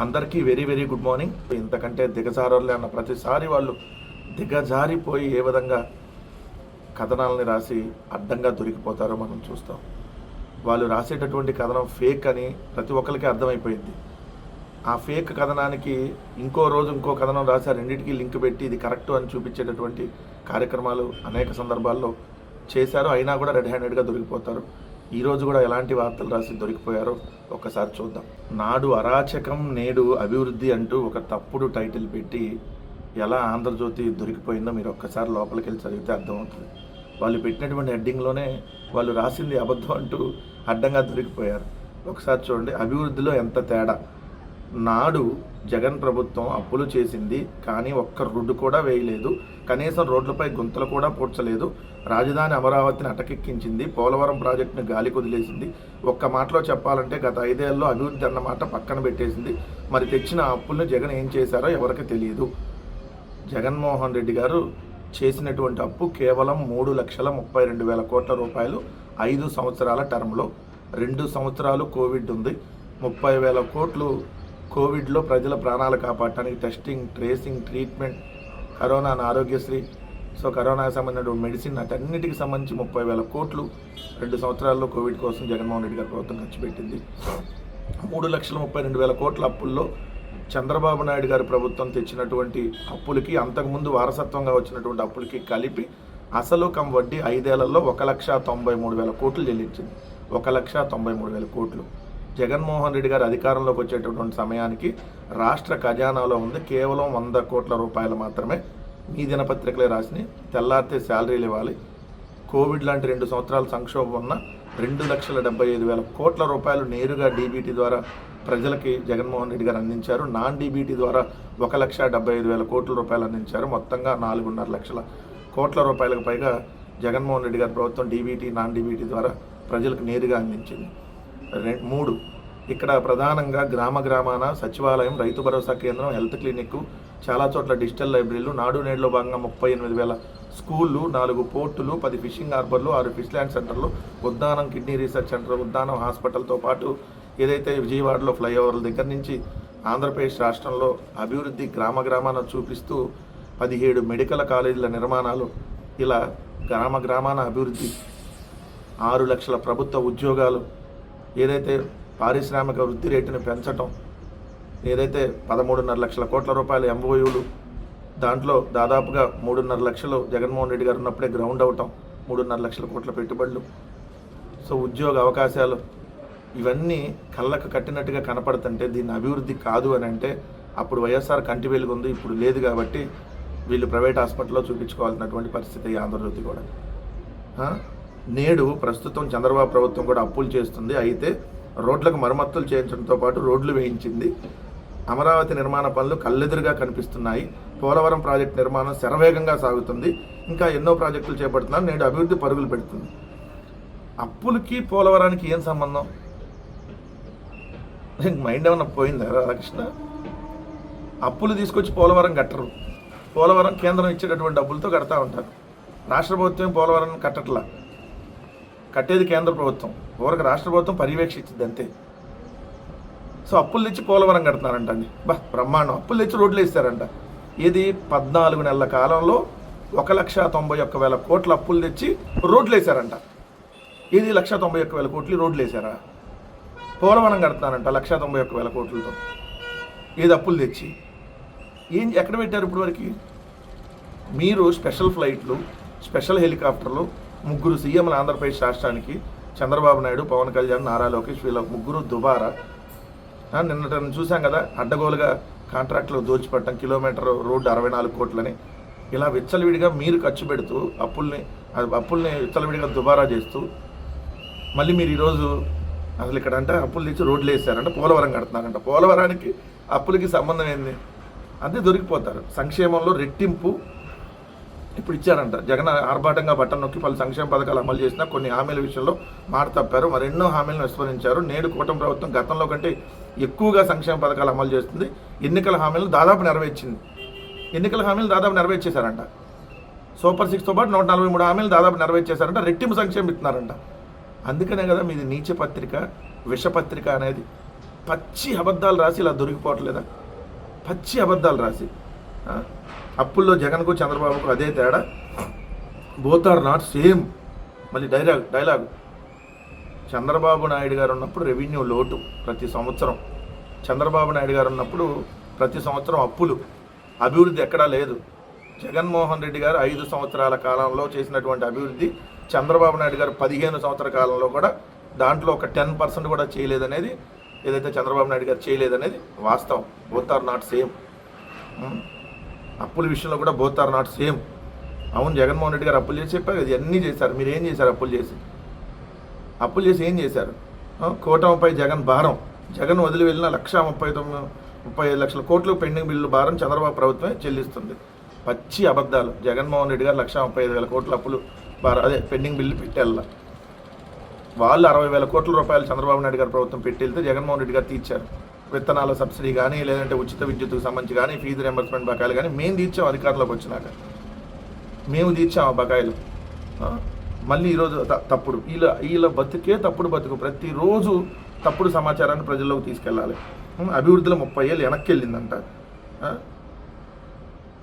అందరికీ very very good morning. ఇంతకంటే దిగజారలే అన్న ప్రతిసారి వాళ్ళు దిగజారిపోయి ఏ విధంగా కథనాలని రాసి అడ్డంగా దొరికిపోతారో మనం చూస్తాం. వాళ్ళు రాసేటటువంటి కథనం ఫేక్ అని ప్రతి ఒక్కరికి అర్థమైపోయింది. ఆ ఫేక్ కథనానికి ఇంకో రోజు ఇంకో కథనం రాసి ఆ రెండింటికి లింక్ పెట్టి ఇది కరెక్ట్ అని చూపించేటటువంటి కార్యక్రమాలు అనేక సందర్భాల్లో చేశారు. అయినా కూడా రెడ్ హ్యాండెడ్గా దొరికిపోతారు. ఈరోజు కూడా ఎలాంటి వార్తలు రాసి దొరికిపోయారో ఒక్కసారి చూద్దాం. నాడు అరాచకం నేడు అభివృద్ధి అంటూ ఒక తప్పుడు టైటిల్ పెట్టి ఎలా ఆంధ్రజ్యోతి దొరికిపోయిందో మీరు ఒక్కసారి లోపలికి వెళ్ళి చదివితే అర్థమవుతుంది. వాళ్ళు పెట్టినటువంటి హెడ్డింగ్లోనే వాళ్ళు రాసింది అబద్ధం అంటూ అడ్డంగా దొరికిపోయారు. ఒకసారి చూడండి అభివృద్ధిలో ఎంత తేడా? నాడు జగన్ ప్రభుత్వం అప్పులు చేసింది కానీ ఒక్క రోడ్డు కూడా వేయలేదు. కనీసం రోడ్లపై గుంతలు కూడా పూడ్చలేదు. రాజధాని అమరావతిని అటకెక్కించింది పోలవరం ప్రాజెక్టును గాలి కుదిలేసింది. ఒక్క మాటలో చెప్పాలంటే గత ఐదేళ్ళలో అభివృద్ధి అన్నమాట పక్కన పెట్టేసింది. మరి తెచ్చిన అప్పులను జగన్ ఏం చేశారో ఎవరికి తెలియదు. జగన్మోహన్ రెడ్డి గారు చేసినటువంటి అప్పు కేవలం మూడు లక్షల ముప్పై రెండు వేల కోట్ల రూపాయలు ఐదు సంవత్సరాల టర్మ్లో. రెండు సంవత్సరాలు కోవిడ్ ఉంది. ముప్పై వేల కోట్లు కోవిడ్లో ప్రజల ప్రాణాలు కాపాడటానికి testing tracing treatment corona Aarogyasri so కరోనాకి సంబంధించిన మెడిసిన్ అటన్నిటికి సంబంధించి ముప్పై వేల కోట్లు రెండు సంవత్సరాల్లో కోవిడ్ కోసం జగన్మోహన్ రెడ్డి గారు ప్రభుత్వం ఖర్చు పెట్టింది. మూడు లక్షల ముప్పై రెండు వేల కోట్ల అప్పుల్లో చంద్రబాబు నాయుడు గారు ప్రభుత్వం తెచ్చినటువంటి అప్పులకి అంతకుముందు వారసత్వంగా వచ్చినటువంటి అప్పులకి కలిపి అసలు కం వడ్డీ ఐదేళ్ళలో ఒక లక్ష తొంభై మూడు వేల కోట్లు చెల్లించింది. ఒక లక్ష తొంభై మూడు వేల కోట్లు. జగన్మోహన్ రెడ్డి గారు అధికారంలోకి వచ్చేటటువంటి సమయానికి రాష్ట్ర ఖజానాలో ఉంది. కేవలం వంద కోట్ల రూపాయలు మాత్రమే మీ దినపత్రికలే రాసినాయి. తెల్లారితే శాలరీలు ఇవ్వాలి. కోవిడ్ లాంటి రెండు సంవత్సరాల సంక్షోభం ఉన్న రెండు లక్షల డెబ్బై ఐదు వేల కోట్ల రూపాయలు నేరుగా డీబీటీ ద్వారా ప్రజలకి జగన్మోహన్ రెడ్డి గారు అందించారు. నాన్ డీబీటీ ద్వారా ఒక లక్ష డెబ్బై ఐదు వేల కోట్ల రూపాయలు అందించారు. మొత్తంగా నాలుగున్నర లక్షల కోట్ల రూపాయలకు పైగా జగన్మోహన్ రెడ్డి గారి ప్రభుత్వం డీబీటీ నాన్ డీబీటీ ద్వారా ప్రజలకు నేరుగా అందించింది. మూడు. ఇక్కడ ప్రధానంగా గ్రామ గ్రామాన సచివాలయం రైతు భరోసా కేంద్రం హెల్త్ క్లినిక్ చాలా చోట్ల డిజిటల్ లైబ్రరీలు నాడు నేడులో భాగంగా ముప్పై ఎనిమిది వేల స్కూళ్ళు నాలుగు పోర్టులు పది ఫిషింగ్ హార్బర్లు ఆరు ఫిష్ ల్యాండ్ సెంటర్లు Uddanam kidney research centre Uddanam హాస్పిటల్తో పాటు ఏదైతే విజయవాడలో ఫ్లైఓవర్ల దగ్గర నుంచి ఆంధ్రప్రదేశ్ రాష్ట్రంలో అభివృద్ధి గ్రామ గ్రామాన చూపిస్తూ పదిహేడు మెడికల్ కాలేజీల నిర్మాణాలు ఇలా గ్రామ గ్రామాన అభివృద్ధి ఆరు లక్షల ప్రభుత్వ ఉద్యోగాలు ఏదైతే పారిశ్రామిక వృద్ధి రేటును పెంచటం ఏదైతే పదమూడున్నర లక్షల కోట్ల రూపాయల ఎంఓయూలు దాంట్లో దాదాపుగా మూడున్నర లక్షలు జగన్మోహన్ రెడ్డి గారు ఉన్నప్పుడే గ్రౌండ్ అవటం మూడున్నర లక్షల కోట్ల పెట్టుబడులు. సో ఉద్యోగ అవకాశాలు ఇవన్నీ కళ్ళకు కట్టినట్టుగా కనపడుతుంటే దీని అభివృద్ధి కాదు అని అంటే అప్పుడు వైఎస్ఆర్ కంటి వెలుగు ఉంది ఇప్పుడు లేదు కాబట్టి వీళ్ళు ప్రైవేట్ హాస్పిటల్లో చూపించుకోవాల్సినటువంటి పరిస్థితి ఈ ఆంధ్రజ్యోతి కూడా. నేడు ప్రస్తుతం చంద్రబాబు ప్రభుత్వం కూడా అప్పులు చేస్తుంది. అయితే రోడ్లకు మరమ్మతులు చేయించడంతో పాటు రోడ్లు వేయించింది. అమరావతి నిర్మాణ పనులు కళ్ళెదురుగా కనిపిస్తున్నాయి. పోలవరం ప్రాజెక్టు నిర్మాణం శరవేగంగా సాగుతుంది. ఇంకా ఎన్నో ప్రాజెక్టులు చేపడుతున్నారు. నేడు అభివృద్ధి పరుగులు పెడుతుంది. అప్పులకి పోలవరానికి ఏం సంబంధం? మైండ్ ఏమన్నా పోయిందా? రాధాకృష్ణ? అప్పులు తీసుకొచ్చి పోలవరం కట్టరు. పోలవరం కేంద్రం ఇచ్చేటటువంటి డబ్బులతో కడతా ఉంటారు. రాష్ట్ర ప్రభుత్వం పోలవరం కట్టట్లా? కట్టేది కేంద్ర ప్రభుత్వం. ఊరకు రాష్ట్ర ప్రభుత్వం పర్యవేక్షించింది అంతే. సో అప్పులు తెచ్చి పోలవరం కడుతున్నారంట అండి. బా బ్రహ్మాండం. అప్పులు తెచ్చి రోడ్లు వేస్తారంట. ఇది పద్నాలుగు నెలల కాలంలో ఒక లక్ష తొంభై ఒక్క వేల కోట్ల అప్పులు తెచ్చి రోడ్లు వేశారంట. ఇది లక్ష తొంభై ఒక్క వేల కోట్లు రోడ్లు వేశారా? పోలవరం కడుతున్నారంట లక్ష తొంభై ఒక్క వేల కోట్లతో. ఏది అప్పులు తెచ్చి. ఏం ఎక్కడ పెట్టారు ఇప్పటివరకు? మీరు స్పెషల్ ఫ్లైట్లు స్పెషల్ హెలికాప్టర్లు ముగ్గురు సీఎంలు ఆంధ్రప్రదేశ్ రాష్ట్రానికి చంద్రబాబు నాయుడు పవన్ కళ్యాణ్ నారా లోకేష్ వీళ్ళ ముగ్గురు దుబారా. నిన్న చూసాం కదా అడ్డగోలుగా కాంట్రాక్టులు దోచిపెట్టడం కిలోమీటర్ రోడ్డు అరవై నాలుగు కోట్లని ఇలా విచ్చలవిడిగా మీరు ఖర్చు పెడుతూ అప్పుల్ని అప్పుల్ని విచ్చలవిడిగా దుబారా చేస్తూ మళ్ళీ మీరు ఈరోజు అసలు ఇక్కడ అంటే అప్పులు తెచ్చి రోడ్లు వేసారంట పోలవరం కడుతున్నారంట. పోలవరానికి అప్పులకి సంబంధం ఏంది? అంతే దొరికిపోతారు. సంక్షేమంలో రెట్టింపు ఇప్పుడు ఇచ్చారంట. జగన్ ఆర్భాటంగా బట్టన్ నొక్కి పలు సంక్షేమ పథకాలు అమలు చేసినా కొన్ని హామీల విషయంలో మాట తప్పారు. మరెన్నో హామీలను విస్మరించారు. నేడు కూటమి ప్రభుత్వం గతంలో కంటే ఎక్కువగా సంక్షేమ పథకాలు అమలు చేస్తుంది. ఎన్నికల హామీలను దాదాపు నెరవేర్చింది. ఎన్నికల హామీలు దాదాపు నెరవేర్చేశారంట. సూపర్ సిక్స్తో పాటు నూట నలభై మూడు హామీలు దాదాపు నెరవేర్చేశారంట. రెట్టింపు సంక్షేమం ఇస్తున్నారంట. అందుకనే కదా మీది నీచ పత్రిక విషపత్రిక అనేది. పచ్చి అబద్ధాలు రాసి ఇలా దొరికిపోవట్లేదా? పచ్చి అబద్ధాలు రాసి. అప్పుల్లో జగన్కు చంద్రబాబుకు అదే తేడా. బోత్ ఆర్ నాట్ సేమ్ మళ్ళీ డైలాగ్ డైలాగ్ చంద్రబాబు నాయుడు గారు ఉన్నప్పుడు రెవెన్యూ లోటు ప్రతి సంవత్సరం. చంద్రబాబు నాయుడు గారు ఉన్నప్పుడు ప్రతి సంవత్సరం అప్పులు. అభివృద్ధి ఎక్కడా లేదు. జగన్మోహన్ రెడ్డి గారు ఐదు సంవత్సరాల కాలంలో చేసినటువంటి అభివృద్ధి చంద్రబాబు నాయుడు గారు పదిహేను సంవత్సర కాలంలో కూడా దాంట్లో ఒక టెన్ పర్సెంట్ కూడా చేయలేదనేది ఏదైతే చంద్రబాబు నాయుడు గారు చేయలేదనేది వాస్తవం. బోత్ ఆర్ నాట్ సేమ్ అప్పుల విషయంలో కూడా బోత్ ఆర్ నాట్ సేమ్ అవును జగన్మోహన్ రెడ్డి గారు అప్పులు చేసి చెప్పారు కదా అన్నీ చేశారు. మీరు ఏం చేశారు అప్పులు చేసి? అప్పులు చేసి ఏం చేశారు? ఆ, కూటమిపై జగన్ భారం. జగన్ వదిలి వెళ్ళిన లక్ష ముప్పై తొమ్మిది ముప్పై ఐదు లక్షల కోట్లు పెండింగ్ బిల్లు భారం చంద్రబాబు ప్రభుత్వమే చెల్లిస్తుంది. పచ్చి అబద్ధాలు. జగన్మోహన్ రెడ్డి గారు లక్ష ముప్పై ఐదు వేల కోట్ల అప్పులు భారం అదే పెండింగ్ బిల్లు పెట్టేళ్ళ. వాళ్ళు అరవై వేల కోట్ల రూపాయలు చంద్రబాబు నాయుడు గారు ప్రభుత్వం పెట్టి వెళ్తే జగన్మోహన్ రెడ్డి గారు తీర్చారు. విత్తనాల సబ్సిడీ కానీ లేదంటే ఉచిత విద్యుత్కు సంబంధించి కానీ ఫీజు రియంబర్స్మెంట్ బకాయిలు కానీ మేము తీర్చాం అధికారంలోకి వచ్చినాక. మేము తీర్చాం ఆ బకాయిలు. మళ్ళీ ఈరోజు త- తప్పుడు. వీళ్ళ వీళ్ళ బతుకే తప్పుడు బతుకు. ప్రతిరోజు తప్పుడు సమాచారాన్ని ప్రజల్లోకి తీసుకెళ్ళాలి. అభివృద్ధిలో ముప్పై ఏళ్ళు వెనక్కి వెళ్ళిందంట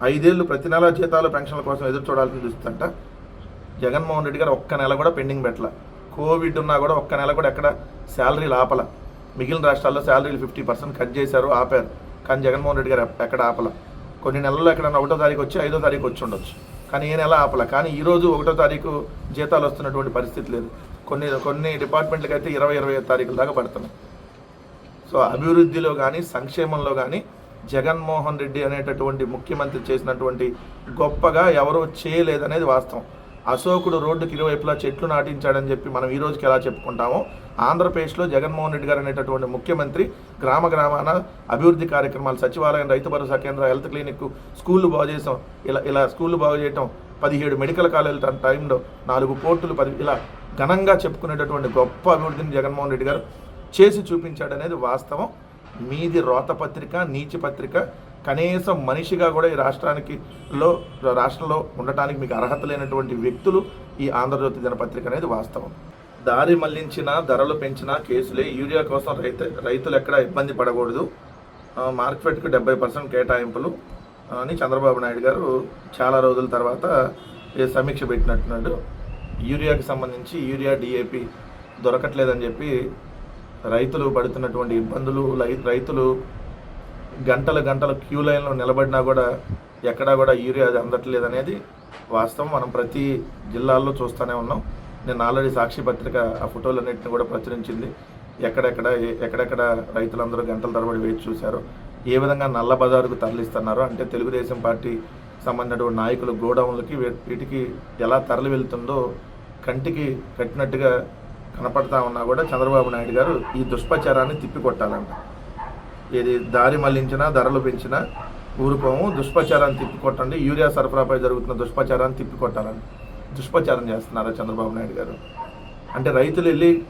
ఐదేళ్ళు ప్రతి నెల జీతాలు పెన్షన్ల కోసం ఎదురు చూడాల్సిన చూస్తుందంట. జగన్మోహన్ రెడ్డి గారు ఒక్క నెల కూడా పెండింగ్ పెట్టాల. కోవిడ్ ఉన్నా కూడా ఒక్క నెల కూడా ఎక్కడ శాలరీ లోపల. మిగిలిన రాష్ట్రాల్లో శాలరీలు ఫిఫ్టీ పర్సెంట్ కట్ చేశారు ఆపారు. కానీ జగన్మోహన్ రెడ్డి గారు ఎక్కడ ఆపల? కొన్ని నెలల్లో ఎక్కడన్నా ఒకటో తారీఖు వచ్చి ఐదో తారీఖు వచ్చి ఉండొచ్చు. కానీ ఏ నెల ఆపల? కానీ ఈరోజు ఒకటో తారీఖు జీతాలు వస్తున్నటువంటి పరిస్థితి లేదు. కొన్ని కొన్ని డిపార్ట్మెంట్లకి అయితే ఇరవై ఇరవై ఐదు తారీఖుల దాకా పడుతున్నాయి. సో అభివృద్ధిలో కానీ సంక్షేమంలో కానీ జగన్మోహన్ రెడ్డి అనేటటువంటి ముఖ్యమంత్రి చేసినటువంటి గొప్పగా ఎవరూ చేయలేదనేది వాస్తవం. అశోకుడు రోడ్డుకి ఇరువైపులా చెట్లు నాటించాడని చెప్పి మనం ఈ రోజుకి ఎలా చెప్పుకుంటామో ఆంధ్రప్రదేశ్లో జగన్మోహన్ రెడ్డి గారు అనేటటువంటి ముఖ్యమంత్రి గ్రామ గ్రామాన అభివృద్ధి కార్యక్రమాలు సచివాలయం రైతు భరోసా కేంద్రం హెల్త్ క్లినిక్ స్కూళ్ళు బాగు చేసాం. ఇలా ఇలా స్కూళ్ళు బాగు చేయటం పదిహేడు మెడికల్ కాలేజీల టైంలో నాలుగు పోర్టులు పది ఇలా ఘనంగా చెప్పుకునేటటువంటి గొప్ప అభివృద్ధిని జగన్మోహన్ రెడ్డి గారు చేసి చూపించాడనేది వాస్తవం. మీది రోత పత్రిక నీచి పత్రిక. కనీసం మనిషిగా కూడా ఈ రాష్ట్రానికి లో రాష్ట్రంలో ఉండటానికి మీకు అర్హత లేనటువంటి వ్యక్తులు ఈ ఆంధ్రజ్యోతి దినపత్రిక అనేది వాస్తవం. దారి మళ్ళించిన ధరలు పెంచిన కేసులే. యూరియా కోసం రైతు రైతులు ఎక్కడ ఇబ్బంది పడకూడదు. మార్కెట్కు డెబ్బై పర్సెంట్ కేటాయింపులు. అని చంద్రబాబు నాయుడు గారు చాలా రోజుల తర్వాత సమీక్ష పెట్టినట్టున్నాడు. యూరియాకి సంబంధించి యూరియా డిఏపి దొరకట్లేదని చెప్పి రైతులు పడుతున్నటువంటి ఇబ్బందులు రైతులు గంటల గంటల క్యూ లైన్లో నిలబడినా కూడా ఎక్కడా కూడా యూరియా అది అందట్లేదు అనేది వాస్తవం. మనం ప్రతి జిల్లాల్లో చూస్తూనే ఉన్నాం. నేను ఆల్రెడీ సాక్షి పత్రిక ఆ ఫోటోలన్నింటిని కూడా ప్రచురించింది. ఎక్కడెక్కడ ఏ- ఎక్కడెక్కడ రైతులందరూ గంటల తరబడి వేచి చూశారు ఏ విధంగా నల్ల బజారుకు తరలిస్తున్నారో అంటే తెలుగుదేశం పార్టీ సంబంధించిన నాయకులు గోడౌన్లకి వీటికి ఎలా తరలి వెళ్తుందో కంటికి కట్టినట్టుగా కనపడతా ఉన్నా కూడా చంద్రబాబు నాయుడు గారు ఈ దుష్ప్రచారాన్ని తిప్పికొట్టాలంట. ఇది దారి మళ్ళించినా ధరలు పెంచినా ఊరుకోము దుష్ప్రచారాన్ని తిప్పికొట్టండి యూరియా సరఫరాపై జరుగుతున్న దుష్ప్రచారాన్ని తిప్పికొట్టాలండి దుష్ప్రచారం చేస్తున్నారా చంద్రబాబు నాయుడు గారు? అంటే రైతులు వెళ్ళి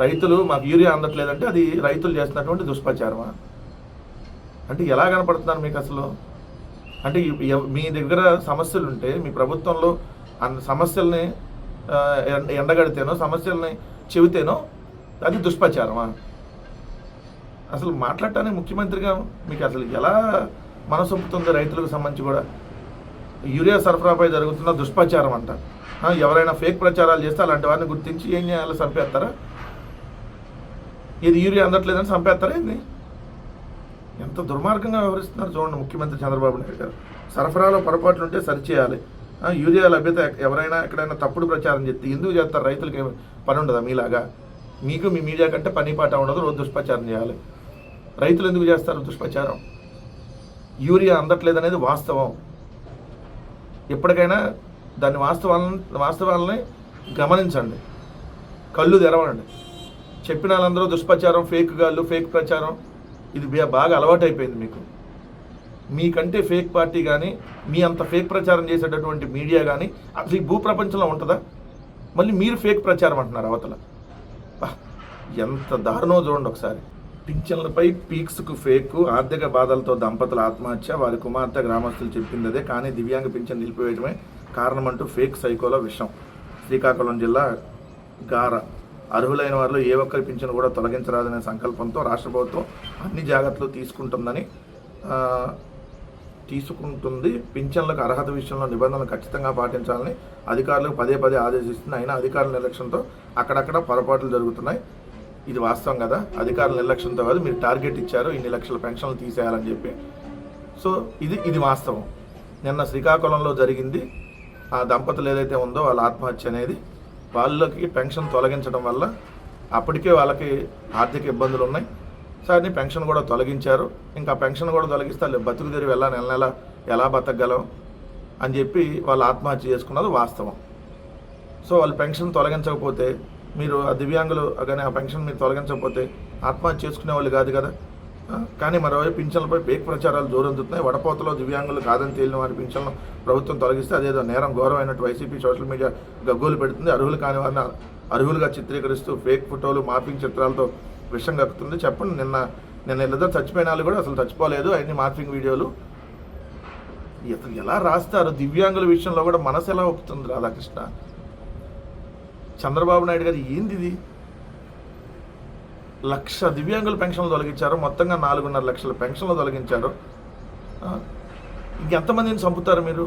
రైతులు మాకు యూరియా అందట్లేదంటే అది రైతులు చేస్తున్నటువంటి దుష్ప్రచారమా? అంటే ఎలా కనపడుతున్నారు మీకు అసలు? అంటే మీ దగ్గర సమస్యలు ఉంటే మీ ప్రభుత్వంలో అన్న సమస్యల్ని ఎండ- ఎండగడితేనో సమస్యల్ని చెబితేనో అది దుష్ప్రచారమా? అసలు మాట్లాడటానికి ముఖ్యమంత్రిగా మీకు అసలు ఎలా మనసొప్పుతుంది రైతులకు సంబంధించి కూడా? యూరియా సరఫరాపై జరుగుతున్న దుష్ప్రచారం అంట. ఎవరైనా ఫేక్ ప్రచారాలు చేస్తే అలాంటి వారిని గుర్తించి ఏం చేయాలో చంపేస్తారా ఇది యూరియా అందట్లేదని చంపేస్తారా ఏంది? ఎంత దుర్మార్గంగా వ్యవహరిస్తున్నారు చూడండి ముఖ్యమంత్రి చంద్రబాబు నాయుడు గారు. సరఫరాలో పొరపాట్లు ఉంటే సరిచేయాలి. యూరియా లభ్యత ఎవరైనా ఎక్కడైనా తప్పుడు ప్రచారం చేస్తే ఎందుకు చేస్తారు? రైతులకి పని ఉండదా మీలాగా? మీకు మీ మీడియా కంటే పని పాట ఉండదు రోజు దుష్ప్రచారం చేయాలి. రైతులు ఎందుకు చేస్తారు దుష్ప్రచారం? యూరియా అందట్లేదు అనేది వాస్తవం. ఎప్పటికైనా దాని వాస్తవాలను వాస్తవాలని గమనించండి. కళ్ళు తెరవండి. చెప్పిన వాళ్ళందరూ దుష్ప్రచారం ఫేక్ గాళ్ళు ఫేక్ ప్రచారం ఇది బాగా అలవాటైపోయింది మీకు. మీకంటే ఫేక్ పార్టీ కానీ మీ అంత ఫేక్ ప్రచారం చేసేటటువంటి మీడియా కానీ అసలు ఈ భూ ప్రపంచంలో ఉంటుందా? మళ్ళీ మీరు ఫేక్ ప్రచారం అంటున్నారు అవతల. ఎంత దారుణో చూడండి ఒకసారి. పింఛన్లపై పీక్స్కు ఫేక్ ఆర్థిక బాధలతో దంపతుల ఆత్మహత్య వారి కుమార్తె గ్రామస్తులు చెప్పింది అదే కానీ దివ్యాంగ పింఛన్ నిలిపివేయడమే కారణమంటూ ఫేక్ సైకోలో విషయం శ్రీకాకుళం జిల్లా గార. అర్హులైన వారిలో ఏ ఒక్కరి పింఛను కూడా తొలగించరాదనే సంకల్పంతో రాష్ట్ర ప్రభుత్వం అన్ని జాగ్రత్తలు తీసుకుంటుందని తీసుకుంటుంది. పింఛన్లకు అర్హత విషయంలో నిబంధనలు ఖచ్చితంగా పాటించాలని అధికారులకు పదే పదే ఆదేశిస్తుంది. అయినా అధికారుల నిర్లక్ష్యంతో అక్కడక్కడ పొరపాట్లు జరుగుతున్నాయి. ఇది వాస్తవం కదా. అధికారుల నిర్లక్ష్యంతో కాదు మీరు టార్గెట్ ఇచ్చారు ఇన్ని లక్షల పెన్షన్లు తీసేయాలని చెప్పి. సో ఇది ఇది వాస్తవం. నిన్న శ్రీకాకుళంలో జరిగింది. ఆ దంపతులు ఏదైతే ఉందో వాళ్ళ ఆత్మహత్య అనేది వాళ్ళకి పెన్షన్ తొలగించడం వల్ల అప్పటికే వాళ్ళకి ఆర్థిక ఇబ్బందులు ఉన్నాయి. సార్ని పెన్షన్ కూడా తొలగించారు. ఇంకా పెన్షన్ కూడా తొలగిస్తే వాళ్ళు బతుకు తెరి ఎలా నెల నెల ఎలా బతకగలం అని చెప్పి వాళ్ళు ఆత్మహత్య చేసుకున్నది వాస్తవం. సో వాళ్ళు పెన్షన్ తొలగించకపోతే మీరు ఆ దివ్యాంగులు కానీ ఆ పెన్షన్ మీరు తొలగించకపోతే ఆత్మహత్య చేసుకునే వాళ్ళు కాదు కదా. కానీ మరోవైపు పింఛన్లపై పేక్ ప్రచారాలు జోరందుతున్నాయి. వడపోతలో దివ్యాంగులు కాదని తేలిన వారి పింఛన్లు ప్రభుత్వం తొలగిస్తే అదేదో నేరం గౌరవమైనట్టు వైసీపీ సోషల్ మీడియా గగ్గోలు పెడుతుంది. అర్హులు కాని వారిని అర్హులుగా చిత్రీకరిస్తూ ఫేక్ ఫోటోలు మార్పింగ్ చిత్రాలతో విషం కక్కుతుంది. చెప్పండి నిన్న నిన్న వీళ్ళిద్దరు చచ్చిపోయిన వాళ్ళు కూడా అసలు చచ్చిపోలేదు. అన్ని మార్పింగ్ వీడియోలు. అసలు ఎలా రాస్తారు? దివ్యాంగుల విషయంలో కూడా మనసు ఎలా ఒప్పుతుంది రాధాకృష్ణ? చంద్రబాబు నాయుడు గారు ఏంది ఇది లక్ష దివ్యాంగుల పెన్షన్లు తొలగించారు. మొత్తంగా నాలుగున్నర లక్షల పెన్షన్లు తొలగించారు. ఇంకెంతమందిని చంపుతారు మీరు?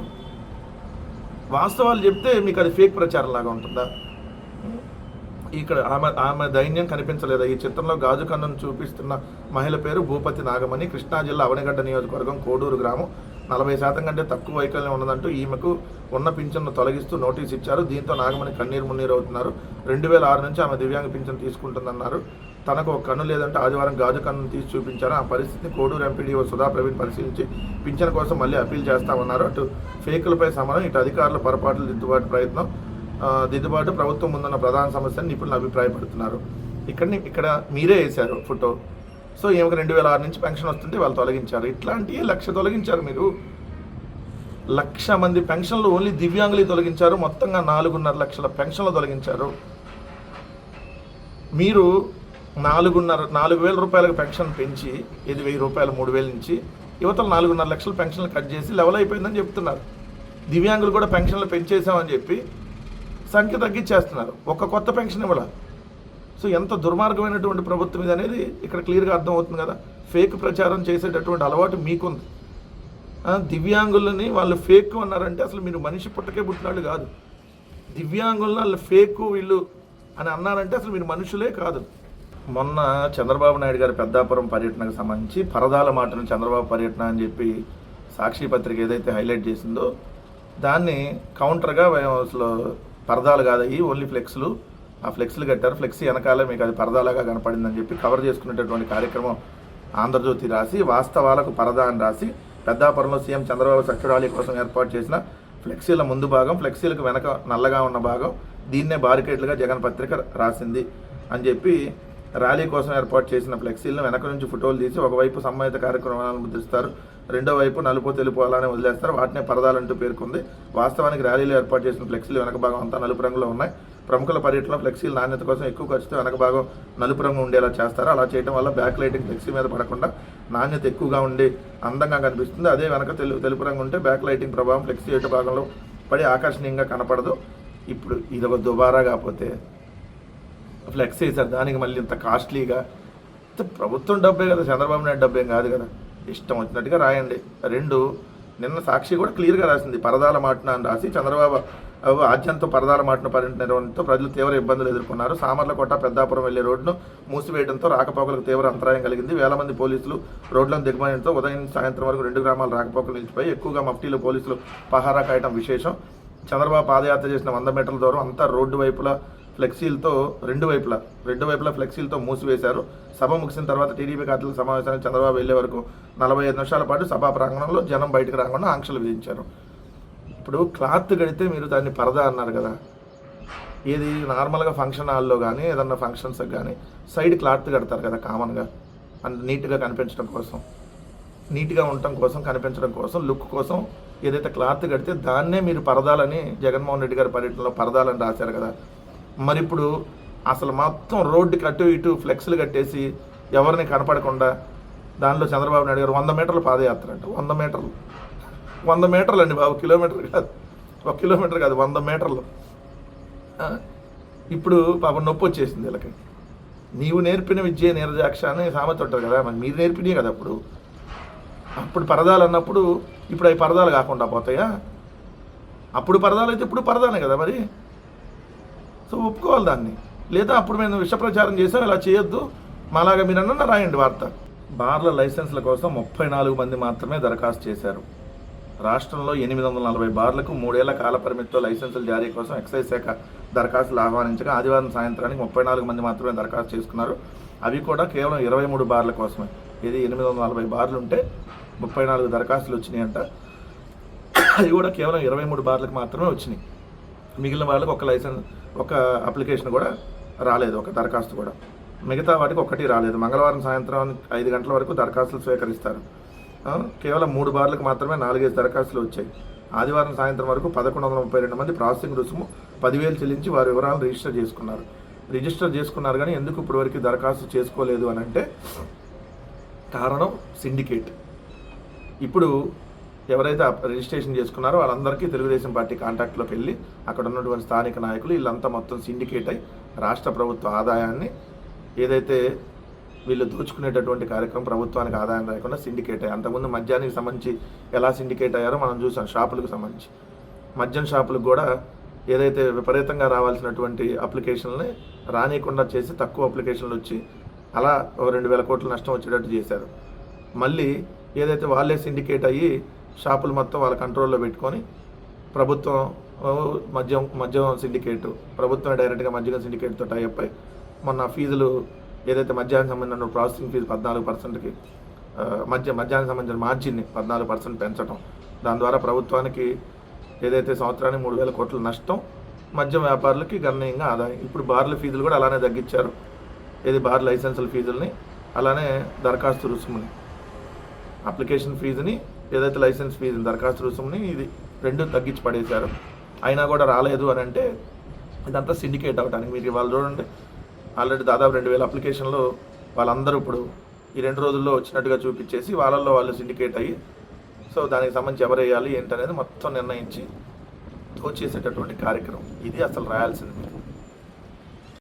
వాస్తవాలు చెప్తే మీకు అది ఫేక్ ప్రచారం లాగా ఉంటుందా? ఇక్కడ ఆమె ఆమె దైన్యం కనిపించలేదా? ఈ చిత్రంలో గాజు కన్నును చూపిస్తున్న మహిళ పేరు భూపతి నాగమణి. కృష్ణా జిల్లా అవనిగడ్డ నియోజకవర్గం కోడూరు గ్రామం. నలభై శాతం కంటే తక్కువ వైకల్యం ఉన్నదంటూ ఈమెకు ఉన్న పింఛన్ను తొలగిస్తూ నోటీస్ ఇచ్చారు. దీంతో నాగమణి కన్నీరు మున్నీరు అవుతున్నారు రెండు వేల ఆరు నుంచి ఆమె దివ్యాంగ పింఛన్ తీసుకుంటుందన్నారు. తనకు ఒక కన్ను లేదంటే ఆదివారం గాజు కన్నును తీసి చూపించారు ఆ పరిస్థితిని కోడూరు ఎంపీడీఓ సుధా ప్రవీణ్ పరిశీలించి పింఛన్ కోసం మళ్ళీ అప్పీల్ చేస్తామన్నారు. అటు ఫేకులపై సమరం ఇటు అధికారుల పొరపాట్లు దిద్దుబాటు ప్రయత్నం దిద్దుబాటు ప్రభుత్వం ముందున్న ప్రధాన సమస్యని నిపుణులు అభిప్రాయపడుతున్నారు. ఇక్కడ ఇక్కడ మీరే వేశారు ఫోటో. సో ఈమెకు రెండు వేల ఆరు నుంచి పెన్షన్ వస్తుంటే వాళ్ళు తొలగించారు. ఇట్లాంటివి లక్ష తొలగించారు మీరు. లక్ష మంది పెన్షన్లు ఓన్లీ దివ్యాంగులు తొలగించారు. మొత్తంగా నాలుగున్నర లక్షల పెన్షన్లు తొలగించారు. మీరు నాలుగున్నర నాలుగు వేల రూపాయలకు పెన్షన్ పెంచి ఇది వెయ్యి రూపాయలు మూడు వేల నుంచి యువతలు నాలుగున్నర లక్షల పెన్షన్లు కట్ చేసి లెవెల్ అయిపోయిందని చెప్తున్నారు. దివ్యాంగులు కూడా పెన్షన్లు పెంచేసామని చెప్పి సంఖ్య తగ్గించేస్తున్నారు. ఒక్క కొత్త పెన్షన్ ఇవ్వాల. సో ఎంత దుర్మార్గమైనటువంటి ప్రభుత్వం ఇది అనేది ఇక్కడ క్లియర్గా అర్థమవుతుంది కదా. ఫేక్ ప్రచారం చేసేటటువంటి అలవాటు మీకుంది. దివ్యాంగులని వాళ్ళు ఫేక్ అన్నారంటే అసలు మీరు మనిషి పుట్టకే పుట్టినాళ్ళు కాదు. దివ్యాంగులను వాళ్ళు ఫేక్ వీళ్ళు అని అన్నారంటే అసలు మీరు మనుషులే కాదు. మొన్న చంద్రబాబు నాయుడు గారి పెద్దాపురం పర్యటనకు సంబంధించి పరదాల మాటను చంద్రబాబు పర్యటన అని చెప్పి సాక్షి పత్రిక ఏదైతే హైలైట్ చేసిందో దాన్ని కౌంటర్గా మేము అసలు పరదాలు కాదయ్యి ఓన్లీ ఫ్లెక్స్లు. ఆ ఫ్లెక్స్లు కట్టారు. ఫ్లెక్సీ వెనకాలే మీకు అది పరదాలాగా కనపడిందని చెప్పి కవర్ చేసుకునేటటువంటి కార్యక్రమం ఆంధ్రజ్యోతి రాసి వాస్తవాలకు పరదా అని రాసి పెద్దాపురంలో సీఎం చంద్రబాబు సఖ్యురాలి కోసం ఏర్పాటు చేసిన ఫ్లెక్సీల ముందు భాగం ఫ్లెక్సీలకు వెనక నల్లగా ఉన్న భాగం దీన్నే బారికేట్లుగా జగన్ పత్రిక రాసింది అని చెప్పి ర్యాలీ కోసం ఏర్పాటు చేసిన ఫ్లెక్సీలను వెనక నుంచి ఫోటోలు తీసి ఒకవైపు సంబంధిత కార్యక్రమాలను ముద్రిస్తారు. రెండో వైపు నలుపు తెలుపు అలానే వదిలేస్తారు. వాటినే పరదాలంటూ పేర్కొంది. వాస్తవానికి ర్యాలీలో ఏర్పాటు చేసిన ఫ్లెక్సీలు వెనక భాగం అంతా నలుపు రంగులో ఉన్నాయి. ప్రముఖుల పర్యటనలో ఫ్లెక్సీల నాణ్యత కోసం ఎక్కువ ఖర్చుతో వెనక భాగం నలుపు రంగు ఉండేలా చేస్తారు. అలా చేయడం వల్ల బ్యాక్ లైటింగ్ ఫ్లెక్సీ మీద పడకుండా నాణ్యత ఎక్కువగా ఉండి అందంగా కనిపిస్తుంది. అదే వెనక తెలుపు తెలుపు రంగు ఉంటే బ్యాక్ లైటింగ్ ప్రభావం ఫ్లెక్సీ యొక్క భాగంలో పడి ఆకర్షణీయంగా కనపడదు. ఇప్పుడు ఇది ఒక దుబారా కాకపోతే ఫ్లెక్స్ వేశారు దానికి మళ్ళీ ఇంత కాస్ట్లీగా ప్రభుత్వం డబ్బే కదా చంద్రబాబు నాయుడు డబ్బేం కాదు కదా. ఇష్టం వచ్చినట్టుగా రాయండి. రెండు నిన్న సాక్షి కూడా క్లియర్గా రాసింది. పరదాల మాటన అని రాసి చంద్రబాబు ఆద్యంతో పరదాల మాటను పర్యటనతో ప్రజలు తీవ్ర ఇబ్బందులు ఎదుర్కొన్నారు. సామర్లకోట పెద్దాపురం వెళ్ళే రోడ్డును మూసివేయడంతో రాకపోకలకు తీవ్ర అంతరాయం కలిగింది. వేల మంది పోలీసులు రోడ్లను దిగమనడంతో ఉదయం సాయంత్రం వరకు రెండు గ్రామాల రాకపోకలు నిలిచిపోయి ఎక్కువగా మఫ్టీలు పోలీసులు పహారా కాయటం విశేషం. చంద్రబాబు పాదయాత్ర చేసిన వంద మీటర్ల దూరం అంతా రోడ్డు వైపులా ఫ్లెక్సీలతో రెండు వైపులా రెండు వైపులా ఫ్లెక్సీలతో మూసివేశారు. సభ ముగిసిన తర్వాత టీడీపీ కార్యకర్తల సమావేశానికి చంద్రబాబు వెళ్ళే వరకు నలభై ఐదు నిమిషాల పాటు సభా ప్రాంగణంలో జనం బయటకు రాకుండా ఆంక్షలు విధించారు. ఇప్పుడు క్లాత్ కడితే మీరు దాన్ని పరదా అన్నారు కదా. ఏది నార్మల్గా ఫంక్షన్ హాల్లో కానీ ఏదన్నా ఫంక్షన్స్కి కానీ సైడ్ క్లాత్ కడతారు కదా కామన్గా. అండ్ నీట్గా కనిపించడం కోసం. నీట్గా ఉండటం కోసం కనిపించడం కోసం లుక్ కోసం ఏదైతే క్లాత్ కడితే దాన్నే మీరు పరదాలని జగన్మోహన్ రెడ్డి గారి పర్యటనలో పరదాలని రాశారు కదా. మరి ఇప్పుడు అసలు మొత్తం రోడ్డుకి అటు ఇటు ఫ్లెక్స్లు కట్టేసి ఎవరిని కనపడకుండా దానిలో చంద్రబాబు నాయుడు గారు వంద మీటర్ల పాదయాత్ర అంట వంద మీటర్లు. వంద మీటర్లు అండి బాబు కిలోమీటర్ కాదు. ఒక కిలోమీటర్ కాదు వంద మీటర్లు. ఇప్పుడు పాపం నొప్పి వచ్చేసింది వీళ్ళకి. నీవు నేర్పిన విద్య నీరజాక్ష అని సామెత ఉంటారు కదా మరి మీరు నేర్పినే కదా అప్పుడు. అప్పుడు పరదాలు అన్నప్పుడు ఇప్పుడు అవి పరదాలు కాకుండా పోతాయా? అప్పుడు పరదాలు అయితే ఇప్పుడు పరదానే కదా మరి? సో ఒప్పుకోవాలి దాన్ని. లేదా అప్పుడు మేము విష ప్రచారం చేసాం ఇలా చేయొద్దు. మాలాగా మీరు అన్న రాయండి వార్త. బార్ల లైసెన్స్ల కోసం ముప్పై నాలుగు మంది మాత్రమే దరఖాస్తు చేశారు. రాష్ట్రంలో ఎనిమిది వందల నలభై బార్లకు మూడేళ్ళ కాల పరిమితితో లైసెన్సుల జారీ కోసం ఎక్సైజ్ శాఖ దరఖాస్తులు ఆహ్వానించగా ఆదివారం సాయంత్రానికి ముప్పై నాలుగు మంది మాత్రమే దరఖాస్తు చేసుకున్నారు. అవి కూడా కేవలం ఇరవై మూడు బార్ల కోసమే. ఇది ఎనిమిది వందల నలభై బార్లు ఉంటే ముప్పై నాలుగు దరఖాస్తులు వచ్చినాయంట. అవి కూడా కేవలం ఇరవై మూడు బార్లకు మాత్రమే వచ్చినాయి. మిగిలిన వాళ్ళకి ఒక లైసెన్స్ ఒక అప్లికేషన్ కూడా రాలేదు ఒక దరఖాస్తు కూడా. మిగతా వాటికి ఒకటి రాలేదు. మంగళవారం సాయంత్రం ఐదు గంటల వరకు దరఖాస్తులు స్వీకరిస్తారు. కేవలం మూడు బార్లకు మాత్రమే నాలుగైదు దరఖాస్తులు వచ్చాయి. ఆదివారం సాయంత్రం వరకు పదకొండు వందల ముప్పై రెండు మంది ప్రాసెసింగ్ రుసుము పదివేలు చెల్లించి వారి వివరాలను రిజిస్టర్ చేసుకున్నారు. రిజిస్టర్ చేసుకున్నారు కానీ ఎందుకు ఇప్పటివరకు దరఖాస్తు చేసుకోలేదు అని అంటే కారణం సిండికేట్. ఇప్పుడు ఎవరైతే రిజిస్ట్రేషన్ చేసుకున్నారో వాళ్ళందరికీ తెలుగుదేశం పార్టీ కాంటాక్ట్లోకి వెళ్ళి అక్కడ ఉన్నటువంటి స్థానిక నాయకులు వీళ్ళంతా మొత్తం సిండికేట్ అయి రాష్ట్ర ప్రభుత్వ ఆదాయాన్ని ఏదైతే వీళ్ళు దోచుకునేటటువంటి కార్యక్రమం ప్రభుత్వానికి ఆదాయం రాకుండా సిండికేట్ అయ్యి అంతకుముందు మద్యానికి సంబంధించి ఎలా సిండికేట్ అయ్యారో మనం చూసాం షాపులకు సంబంధించి. మద్యం షాపులకు కూడా ఏదైతే విపరీతంగా రావాల్సినటువంటి అప్లికేషన్లని రానియకుండా చేసి తక్కువ అప్లికేషన్లు వచ్చి అలా రెండు వేల కోట్ల నష్టం వచ్చేటట్టు చేశారు. మళ్ళీ ఏదైతే వాళ్ళే సిండికేట్ అయ్యి షాపులు మొత్తం వాళ్ళ కంట్రోల్లో పెట్టుకొని ప్రభుత్వం మద్యం మద్యం సిండికేట్ ప్రభుత్వం డైరెక్ట్గా మద్యం సిండికేట్తో టైప్ అయి మొన్న ఫీజులు ఏదైతే మద్యానికి సంబంధించిన ప్రాసెసింగ్ ఫీజు పద్నాలుగు పర్సెంట్కి మద్య మద్యానికి సంబంధించిన మార్జిన్ని పద్నాలుగు పర్సెంట్ పెంచడం దాని ద్వారా ప్రభుత్వానికి ఏదైతే సంవత్సరానికి మూడు వేల కోట్ల నష్టం మద్యం వ్యాపారులకి గణనీయంగా ఆదాయం. ఇప్పుడు బార్ల ఫీజులు కూడా అలానే తగ్గించారు. ఏది బార్ లైసెన్సుల ఫీజుల్ని అలానే దరఖాస్తు రుసుముని అప్లికేషన్ ఫీజుని ఏదైతే లైసెన్స్ ఫీజుని దరఖాస్తు రుసుముని ఇది రెండు తగ్గించి పడేశారు. అయినా కూడా రాలేదు అని అంటే ఇదంతా సిండికేట్ అవడానికి మీరు ఇవాళ చూడండి. ఆల్రెడీ దాదాపు రెండు వేల అప్లికేషన్లు వాళ్ళందరూ ఇప్పుడు ఈ రెండు రోజుల్లో వచ్చినట్టుగా చూపించేసి వాళ్ళల్లో వాళ్ళు సిండికేట్ అయ్యి సో దానికి సంబంధించి ఎవరు వేయాలి ఏంటనేది మొత్తం నిర్ణయించి వచ్చేసేటటువంటి కార్యక్రమం. ఇది అసలు రాయాల్సింది.